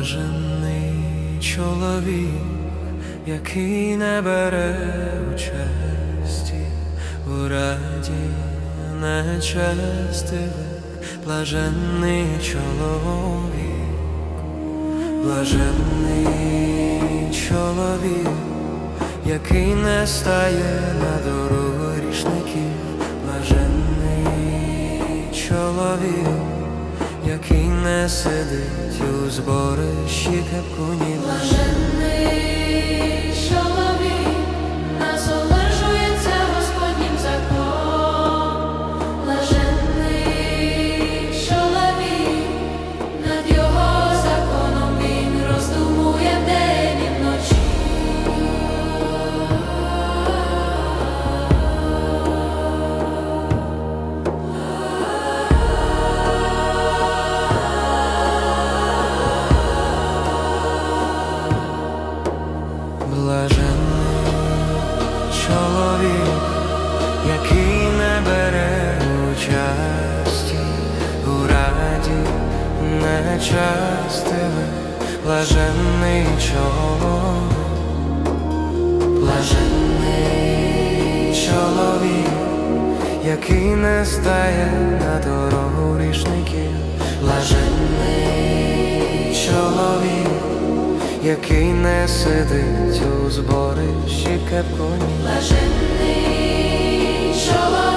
Блажений чоловік, який не бере участі у раді нечестивих, блажений чоловік, блажений чоловік, який не стає на дорогу грішників, блажений чоловік який не сидить у зборищі капкунів. Блаженний чоловік, який не бере участі у раді нечастивих, блаженний чоловік, блаженний чоловік, який не стає на дорогу який не сидить у зборищі кепконі. Блаженний чоловік,